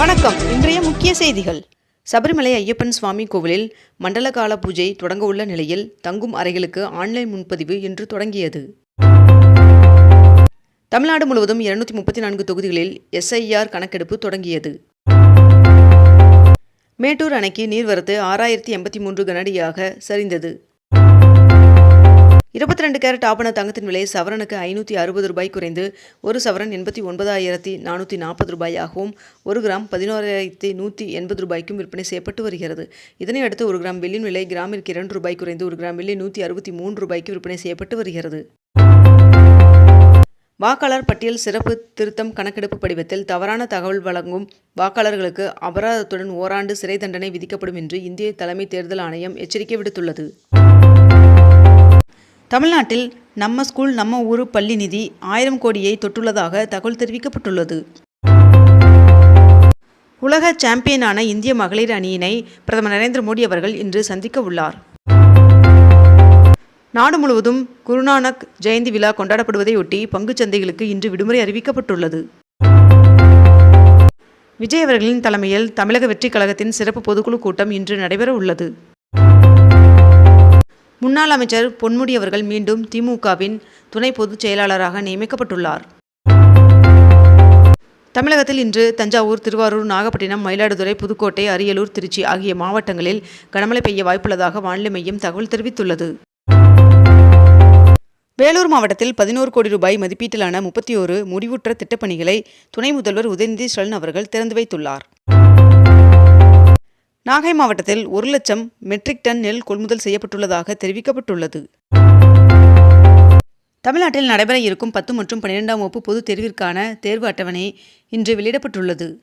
வணக்கம். இன்றைய முக்கிய செய்திகள். சபரிமலை ஐயப்பன் சுவாமி கோவிலில் மண்டல கால பூஜை தொடங்க உள்ள நிலையில் தங்கும் அறைகளுக்கு ஆன்லைன் முன்பதிவு இன்று தொடங்கியது. தமிழ்நாடு முழுவதும் இருநூத்தி முப்பத்தி நான்கு தொகுதிகளில் எஸ்ஐஆர் கணக்கெடுப்பு தொடங்கியது. மேட்டூர் அணைக்கு நீர்வரத்து ஆறாயிரத்தி எண்பத்தி மூன்று கனடியாக சரிந்தது. இருபத்தி ரெண்டு கேரட் ஆபண தங்கத்தின் விலை சவரனுக்கு ஐநூற்றி அறுபது ரூபாய் குறைந்து ஒரு சவரன் எண்பத்தி ஒன்பதாயிரத்தி நானூற்றி நாற்பது ரூபாயாகவும் ஒரு கிராம் பதினோராயிரத்தி நூற்றி எண்பது ரூபாய்க்கும் விற்பனை செய்யப்பட்டு வருகிறது. இதனை அடுத்து ஒரு கிராம் வெள்ளியின் விலை கிராமிற்கு இரண்டு ரூபாய் குறைந்து ஒரு கிராம் வெள்ளி நூற்றி அறுபத்தி மூன்று ரூபாய்க்கு விற்பனை செய்யப்பட்டு வருகிறது. வாக்காளர் பட்டியல் சிறப்பு திருத்தம் கணக்கெடுப்பு படிவத்தில் தவறான தகவல் வழங்கும் வாக்காளர்களுக்கு அபராதத்துடன் ஓராண்டு சிறை தண்டனை விதிக்கப்படும் என்று இந்திய தலைமை தேர்தல் ஆணையம் எச்சரிக்கை விடுத்துள்ளது. தமிழ்நாட்டில் நம்ம ஸ்கூல் நம்ம ஊரு பள்ளி நிதி ஆயிரம் கோடியை தொட்டுள்ளதாக தகவல் தெரிவிக்கப்பட்டுள்ளது. உலக சாம்பியனான இந்திய மகளிர் அணியினை பிரதமர் நரேந்திர மோடி அவர்கள் இன்று சந்திக்க உள்ளார். நாடு முழுவதும் குருநானக் ஜெயந்தி விழா கொண்டாடப்படுவதையொட்டி பங்கு சந்தைகளுக்கு இன்று விடுமுறை அறிவிக்கப்பட்டுள்ளது. விஜய் அவர்களின் தலைமையில் தமிழக வெற்றிக் கழகத்தின் சிறப்பு பொதுக்குழு கூட்டம் இன்று நடைபெற உள்ளது. முன்னாள் அமைச்சர் பொன்முடி அவர்கள் மீண்டும் திமுகவின் துணை பொதுச் செயலாளராக நியமிக்கப்பட்டுள்ளார். தமிழகத்தில் இன்று தஞ்சாவூர் திருவாரூர் நாகப்பட்டினம் மயிலாடுதுறை புதுக்கோட்டை அரியலூர் திருச்சி ஆகிய மாவட்டங்களில் கனமழை பெய்ய வாய்ப்புள்ளதாக வானிலை மையம் தகவல் தெரிவித்துள்ளது. வேலூர் மாவட்டத்தில் பதினோரு கோடி ரூபாய் மதிப்பீட்டிலான முப்பத்தி ஓரு முடிவுற்ற திட்டப்பணிகளை துணை முதல்வர் உதயநிதி ஸ்டாலின் அவர்கள் திறந்து வைத்துள்ளார். நாகை மாவட்டத்தில் ஒரு லட்சம் மெட்ரிக் டன் நெல் கொள்முதல் செய்யப்பட்டுள்ளதாக தெரிவிக்கப்பட்டுள்ளது. தமிழ்நாட்டில் நடைபெற இருக்கும் பத்து மற்றும் பன்னிரெண்டாம் வகுப்பு பொதுத் தேர்விற்கான தேர்வு அட்டவணை இன்று வெளியிடப்பட்டுள்ளது.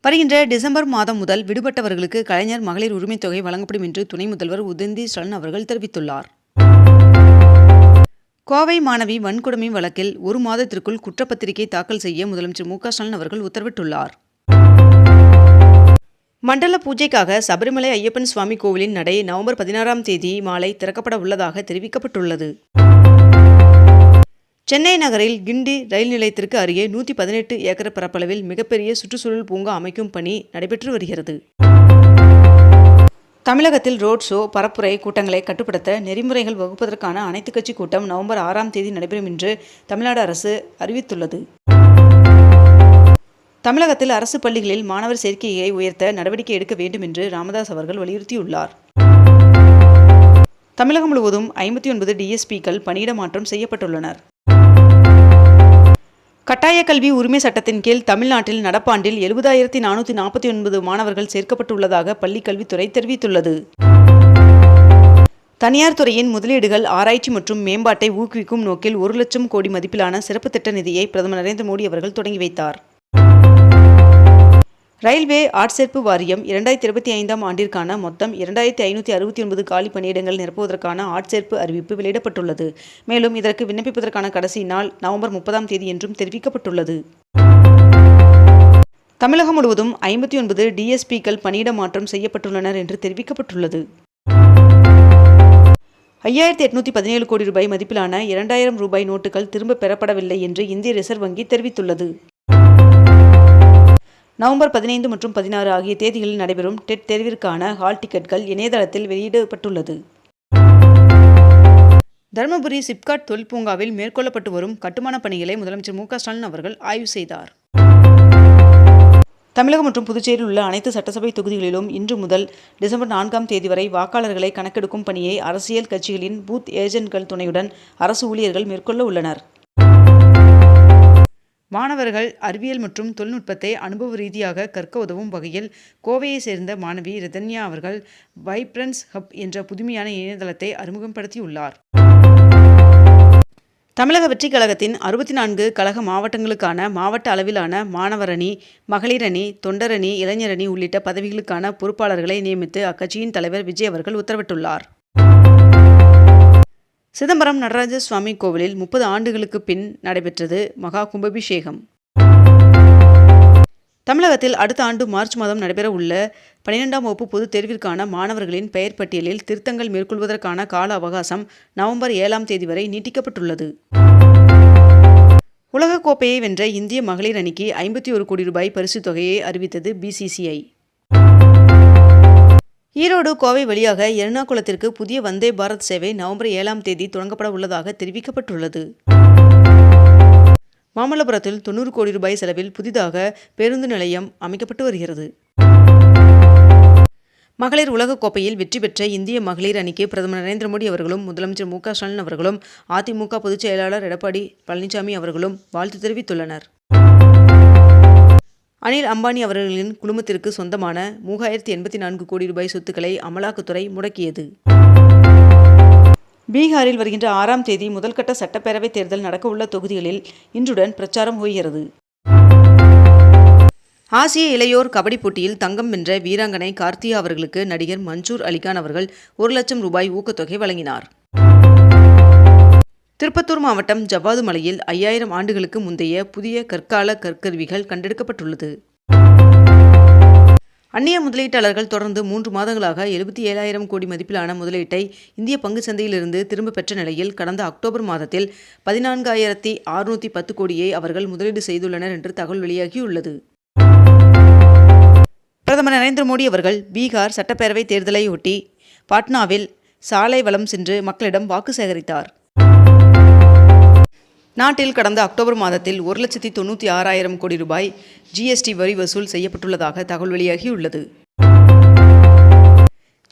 வருகின்ற டிசம்பர் மாதம் முதல் விடுபட்டவர்களுக்கு கலைஞர் மகளிர் உரிமைத் தொகை வழங்கப்படும் என்று துணை முதல்வர் உதந்தி ஸ்டாலின் அவர்கள் தெரிவித்துள்ளார். கோவை மாணவி வன்கொடுமை வழக்கில் ஒரு மாதத்திற்குள் குற்றப்பத்திரிகை தாக்கல் செய்ய முதலமைச்சர் மு க ஸ்டாலின் அவர்கள் உத்தரவிட்டுள்ளார். மண்டல பூஜைக்காக சபரிமலை ஐயப்பன் சுவாமி கோவிலின் நடை நவம்பர் பதினாறாம் தேதி மாலை திறக்கப்பட உள்ளதாக தெரிவிக்கப்பட்டுள்ளது. சென்னை நகரில் கிண்டி ரயில் நிலையத்திற்கு அருகே நூற்றி பதினெட்டு ஏக்கர் பரப்பளவில் மிகப்பெரிய சுற்றுச்சூழல் பூங்கா அமைக்கும் பணி நடைபெற்று வருகிறது. தமிழகத்தில் ரோட் ஷோ பரப்புரை கூட்டங்களை கட்டுப்படுத்த நெறிமுறைகள் வகுப்பதற்கான அனைத்துக் கட்சி கூட்டம் நவம்பர் ஆறாம் தேதி நடைபெறும் என்று தமிழ்நாடு அரசு அறிவித்துள்ளது. தமிழகத்தில் அரசு பள்ளிகளில் மாணவர் சேர்க்கையை உயர்த்த நடவடிக்கை எடுக்க வேண்டும் என்று ராமதாஸ் அவர்கள் வலியுறுத்தியுள்ளார். தமிழகம் முழுவதும் ஐம்பத்தி ஒன்பது டிஎஸ்பிக்கள் பணியிட மாற்றம் செய்யப்பட்டுள்ளனர். கட்டாய கல்வி உரிமை சட்டத்தின் கீழ் தமிழ்நாட்டில் நடப்பாண்டில் எழுபதாயிரத்தி நானூற்றி நாற்பத்தி ஒன்பது மாணவர்கள் சேர்க்கப்பட்டுள்ளதாக பள்ளிக் கல்வித்துறை தெரிவித்துள்ளது. தனியார் துறையின் முதலீடுகள் ஆராய்ச்சி மற்றும் மேம்பாட்டை ஊக்குவிக்கும் நோக்கில் ஒரு லட்சம் கோடி மதிப்பிலான சிறப்பு திட்ட நிதியை பிரதமர் நரேந்திர மோடி அவர்கள் தொடங்கி வைத்தார். ரயில்வே ஆட்சேர்ப்பு வாரியம் இரண்டாயிரத்தி இருபத்தி ஐந்தாம் ஆண்டிற்கான மொத்தம் இரண்டாயிரத்தி ஐநூற்றி அறுபத்தி ஒன்பது காலி பணியிடங்கள் நிரப்புவதற்கான ஆட்சேர்ப்பு அறிவிப்பு வெளியிடப்பட்டுள்ளது. மேலும் இதற்கு விண்ணப்பிப்பதற்கான கடைசி நாள் நவம்பர் முப்பதாம் தேதி என்றும் தெரிவிக்கப்பட்டுள்ளது. தமிழகம் முழுவதும் ஐம்பத்தி ஒன்பது டிஎஸ்பிக்கள் பணியிட மாற்றம் செய்யப்பட்டுள்ளனர் என்று தெரிவிக்கப்பட்டுள்ளது. ஐயாயிரத்தி எட்நூற்றி பதினேழு கோடி ரூபாய் மதிப்பிலான இரண்டாயிரம் ரூபாய் நோட்டுகள் திரும்பப் பெறப்படவில்லை என்று இந்திய ரிசர்வ் வங்கி தெரிவித்துள்ளது. நவம்பர் பதினைந்து மற்றும் பதினாறு ஆகிய தேதிகளில் நடைபெறும் டெட் தேர்விற்கான ஹால் டிக்கெட்கள் இணையதளத்தில் வெளியிடப்பட்டுள்ளது. தருமபுரி சிப்காட் தொழிற்பூங்காவில் மேற்கொள்ளப்பட்டு வரும் கட்டுமானப் பணிகளை முதலமைச்சர் மு ஸ்டாலின் அவர்கள் ஆய்வு செய்தார். தமிழகம் மற்றும் புதுச்சேரியில் உள்ள அனைத்து சட்டசபை தொகுதிகளிலும் இன்று முதல் டிசம்பர் நான்காம் தேதி வரை வாக்காளர்களை கணக்கெடுக்கும் பணியை அரசியல் கட்சிகளின் பூத் ஏஜென்ட்கள் துணையுடன் அரசு ஊழியர்கள் மேற்கொள்ள உள்ளனர். மாணவர்கள் அறிவியல் மற்றும் தொழில்நுட்பத்தை அனுபவ ரீதியாக கற்க உதவும் வகையில் கோவையை சேர்ந்த மாணவி ரிதன்யா அவர்கள் வைப்ரன்ஸ் ஹப் என்ற புதுமையான இணையதளத்தை அறிமுகப்படுத்தியுள்ளார். தமிழக வெற்றிக் கழகத்தின் அறுபத்தி நான்கு கழக மாவட்டங்களுக்கான மாவட்ட அளவிலான மாணவரணி மகளிரணி மகளிர் அணி உள்ளிட்ட பதவிகளுக்கான பொறுப்பாளர்களை நியமித்து அக்கட்சியின் தலைவர் விஜய் அவர்கள் உத்தரவிட்டுள்ளார். சிதம்பரம் நடராஜ சுவாமி கோவிலில் முப்பது ஆண்டுகளுக்கு பின் நடைபெற்றது மகா கும்பாபிஷேகம். தமிழகத்தில் அடுத்த ஆண்டு மார்ச் மாதம் நடைபெற உள்ள பனிரெண்டாம் வகுப்பு பொதுத் தேர்விற்கான மாணவர்களின் பெயர் பட்டியலில் திருத்தங்கள் மேற்கொள்வதற்கான கால அவகாசம் நவம்பர் ஏழாம் தேதி வரை நீட்டிக்கப்பட்டுள்ளது. உலகக்கோப்பையை வென்ற இந்திய மகளிர் அணிக்கு ஐம்பத்தி ஒரு கோடி ரூபாய் பரிசுத் தொகையை அறிவித்தது பிசிசிஐ ஈரோடு கோவை வழியாக எர்ணாகுளத்திற்கு புதிய வந்தே பாரத் சேவை நவம்பர் ஏழாம் தேதி தொடங்கப்பட உள்ளதாக தெரிவிக்கப்பட்டுள்ளது. மாமல்லபுரத்தில் தொண்ணூறு கோடி ரூபாய் செலவில் புதிதாக பேருந்து நிலையம் அமைக்கப்பட்டு வருகிறது. மகளிர் உலகக்கோப்பையில் வெற்றி பெற்ற இந்திய மகளிர் அணிக்கு பிரதமர் நரேந்திர மோடி அவர்களும் முதலமைச்சர் மு க ஸ்டாலின் அவர்களும் அதிமுக பொதுச் செயலாளர் எடப்பாடி பழனிசாமி அவர்களும் வாழ்த்து தெரிவித்துள்ளனர். அனில் அம்பானி அவர்களின் குழுமத்திற்கு சொந்தமான மூவாயிரத்தி எண்பத்தி நான்கு கோடி ரூபாய் சொத்துக்களை அமலாக்கத்துறை முடக்கியது. பீகாரில் வருகின்ற ஆறாம் தேதி முதல்கட்ட சட்டப்பேரவைத் தேர்தல் நடக்கவுள்ள தொகுதிகளில் இன்றுடன் பிரச்சாரம் ஓய்கிறது. ஆசிய இளையோர் கபடி போட்டியில் தங்கம் வென்ற வீராங்கனை கார்த்தியா அவர்களுக்கு நடிகர் மன்சூர் அலிகான் அவர்கள் ஒரு லட்சம் ரூபாய் ஊக்கத்தொகை வழங்கினார். திருப்பத்தூர் மாவட்டம் ஜவ்வாது மலையில் ஐயாயிரம் ஆண்டுகளுக்கு முந்தைய புதிய கற்கால கற்கருவிகள் கண்டெடுக்கப்பட்டுள்ளது. அந்நிய முதலீட்டாளர்கள் தொடர்ந்து மூன்று மாதங்களாக எழுபத்தி ஏழாயிரம் கோடி மதிப்பிலான முதலீட்டை இந்திய பங்கு சந்தையிலிருந்து திரும்ப பெற்ற நிலையில் கடந்த அக்டோபர் மாதத்தில் பதினான்காயிரத்தி அறுநூற்றி பத்து கோடியை அவர்கள் முதலீடு செய்துள்ளனர் என்று தகவல் வெளியாகியுள்ளது. பிரதமர் நரேந்திர மோடி அவர்கள் பீகார் சட்டப்பேரவை தேர்தலையொட்டி பாட்னாவில் சாலை வலம் சென்று மக்களிடம் வாக்கு சேகரித்தார். நாட்டில் கடந்த அக்டோபர் மாதத்தில் ஒரு லட்சத்தி தொண்ணூற்றி ஆறாயிரம் கோடி ரூபாய் ஜிஎஸ்டி வரி வசூல் செய்யப்பட்டுள்ளதாக தகவல் வெளியாகியுள்ளது.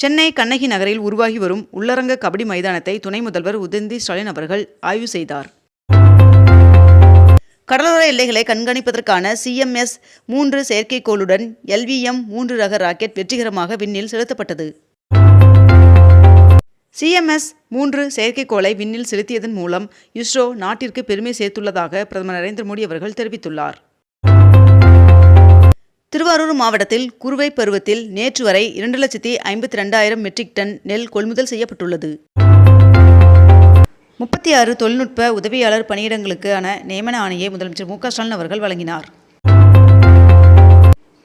சென்னை கண்ணகி நகரில் உருவாகி வரும் உள்ளரங்க கபடி மைதானத்தை துணை முதல்வர் உதயநிதி ஸ்டாலின் அவர்கள் ஆய்வு செய்தார். கடலோர எல்லைகளை கண்காணிப்பதற்கான சிஎம்எஸ் மூன்று செயற்கைக்கோளுடன் எல்விஎம் மூன்று ரக ராக்கெட் வெற்றிகரமாக விண்ணில் செலுத்தப்பட்டது. சிஎம்எஸ் மூன்று செயற்கைக்கோளை விண்ணில் செலுத்தியதன் மூலம் இஸ்ரோ நாட்டிற்கு பெருமை சேர்த்துள்ளதாக பிரதமர் நரேந்திர மோடி அவர்கள் தெரிவித்துள்ளார். திருவாரூர் மாவட்டத்தில் குறுவை பருவத்தில் நேற்று வரை இரண்டு லட்சத்தி ஐம்பத்தி ரெண்டாயிரம் மெட்ரிக் டன் நெல் கொள்முதல் செய்யப்பட்டுள்ளது. முப்பத்தி ஆறு தொழில்நுட்ப உதவியாளர் பணியிடங்களுக்கான நியமன ஆணையை முதலமைச்சர் மு க ஸ்டாலின் அவர்கள் வழங்கினார்.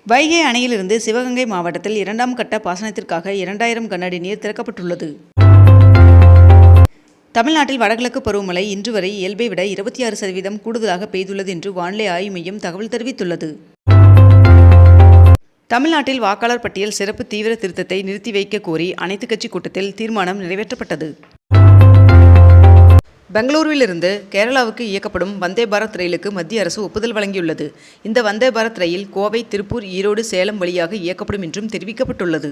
வைகை அணையிலிருந்து சிவகங்கை மாவட்டத்தில் இரண்டாம் கட்ட பாசனத்திற்காக இரண்டாயிரம் கனஅடி நீர் திறக்கப்பட்டுள்ளது. தமிழ்நாட்டில் வடகிழக்கு பருவமழை இன்று வரை இயல்பை விட இருபத்தி ஆறு சதவீதம் கூடுதலாக பெய்துள்ளது என்று வானிலை ஆய்வு மையம் தகவல் தெரிவித்துள்ளது. தமிழ்நாட்டில் வாக்காளர் பட்டியல் சிறப்பு தீவிர திருத்தத்தை நிறுத்தி வைக்க கோரி அனைத்துக் கட்சி கூட்டத்தில் தீர்மானம் நிறைவேற்றப்பட்டது. பெங்களூருவிலிருந்து கேரளாவுக்கு இயக்கப்படும் வந்தே பாரத் ரயிலுக்கு மத்திய அரசு ஒப்புதல் வழங்கியுள்ளது. இந்த வந்தே பாரத் ரயில் கோவை திருப்பூர் ஈரோடு சேலம் வழியாக இயக்கப்படும் என்றும் தெரிவிக்கப்பட்டுள்ளது.